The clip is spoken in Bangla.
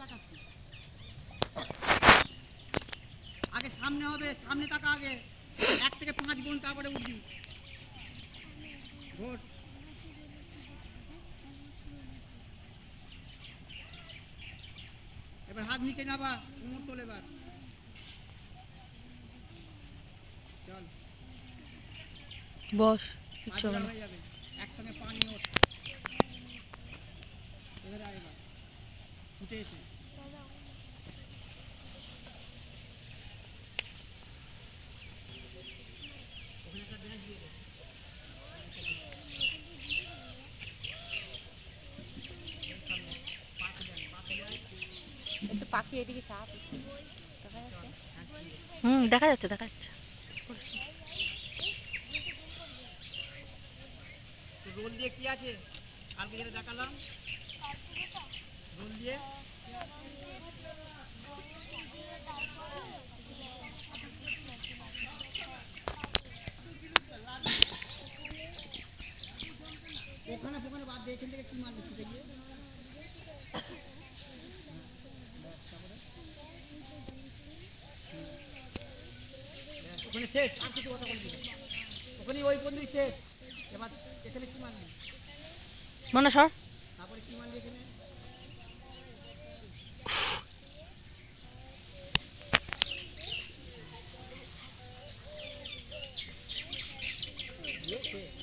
তাকাচ্ছি আগে সামনে হবে সামনে তাকা আগে এক থেকে পাঁচ গুণ তারপরে উঠবি। ভোট। এবার হাত নিচে নাবা কোমর তোলে এবার। চল। বস একসঙ্গে পানি ওঠ। ছুটে এসে ওখানে একটা পাখি এদিকে চাপ দেখা যাচ্ছে? হুম দেখা যাচ্ছে দেখা যাচ্ছে। তো রোল দিয়ে কি আছে? কালকে যেটা দেখালাম। রোল দিয়ে ওখানে ওখানে বাদ দিয়ে এখান থেকে কি মারলি ছুটে গিয়ে ওখানে শেষ আর কিছু কথা বলবি না। ওখানে ওই শেষ। এবার এখানে কি মারলি মনে সর Yeah, sure.